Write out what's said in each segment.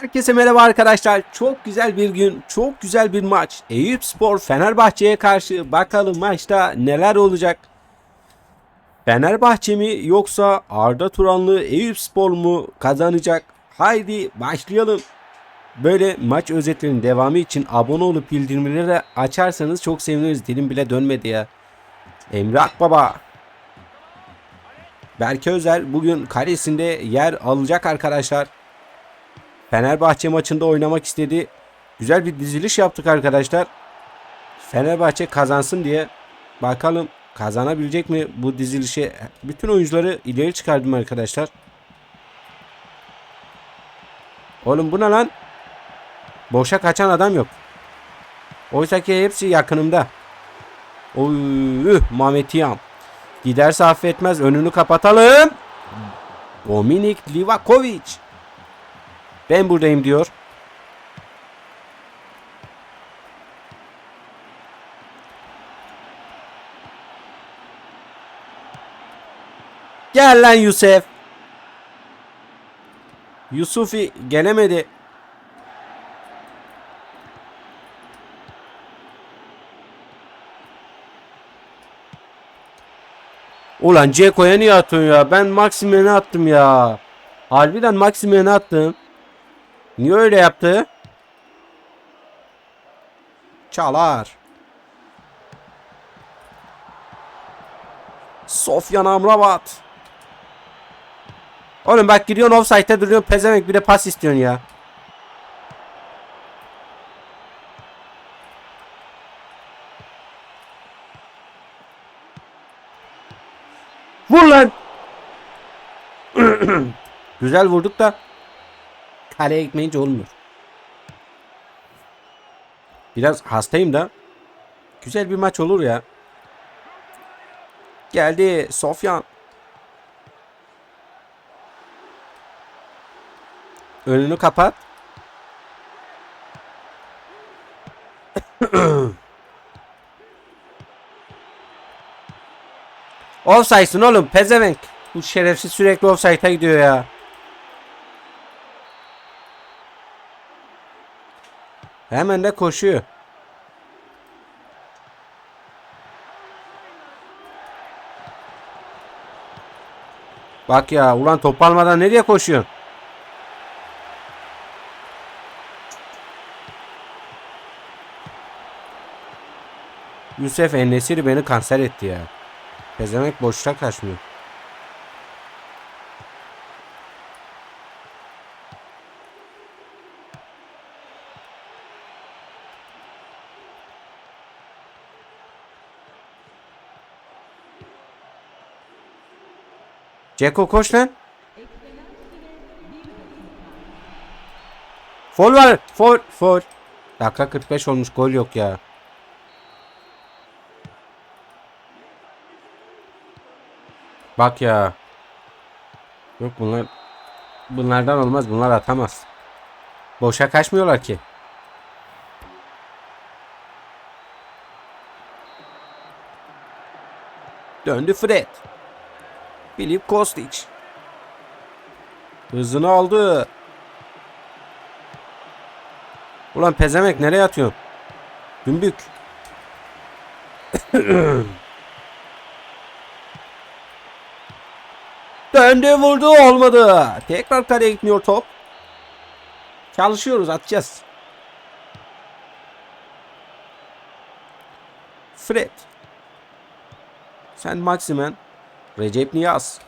Herkese merhaba arkadaşlar. Çok güzel bir gün, çok güzel bir maç. Eyüp Spor Fenerbahçe'ye karşı bakalım maçta neler olacak. Fenerbahçe mi yoksa Arda Turanlı Eyüp Spor mu kazanacak? Haydi başlayalım. Böyle maç özetlerinin devamı için abone olup bildirimleri açarsanız çok seviniriz. Dilim bile dönmedi ya. Emre Akbaba. Berke Özer bugün kalesinde yer alacak arkadaşlar. Fenerbahçe maçında oynamak istedi. Güzel bir diziliş yaptık arkadaşlar. Fenerbahçe kazansın diye bakalım kazanabilecek mi bu dizilişi. Bütün oyuncuları ileri çıkardım arkadaşlar. Oğlum bu ne lan? Boşa kaçan adam yok. Oysa ki hepsi yakınımda. Oy, Mehmet Yam. Giderse affetmez. Önünü kapatalım. Dominik Livakovic. Ben buradayım diyor. Gel lan Yusuf. Yusufi gelemedi. Ulan Ceko'ya niye atıyorsun ya? Ben Maximen'e attım ya. Harbiden Maximen'e attım. Niye öyle yaptı? Çalar. Sofyan Amrabat. Oğlum bak gidiyorsun offside'de duruyorsun pezevenk bir de pas istiyorsun ya. Vur lan. Güzel vurduk da kaleye gitmeyince olmuyor. Biraz hastayım da. Güzel bir maç olur ya. Geldi Sofyan. Önünü kapat. Offside'sın oğlum pezevenk. Bu şerefsiz sürekli offside'a gidiyor ya. Hemen de koşuyor. Bak ya ulan top almadan nereye koşuyorsun? Yusuf Enesiri beni kanser etti ya. Pezemek boşta kaçmıyor. Ceko koş lan. Fol var. Fol. Fol. Dakika 45 olmuş. Gol yok ya. Bak ya. Yok bunlar. Bunlardan olmaz. Bunlar atamaz. Boşa kaçmıyorlar ki. Döndü Fred. Filip Kostic. Hızını aldı. Ulan pezemek nereye atıyorsun? Dümbük. Döndü vurdu olmadı. Tekrar kaleye gitmiyor top. Çalışıyoruz atacağız. Fred. Sen Maximen. Recep Niyaz.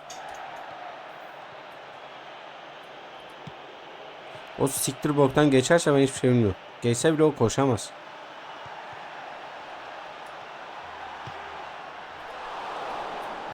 O siktir boktan geçerse ben hiçbir şey bilmiyorum. Geçse bile o koşamaz.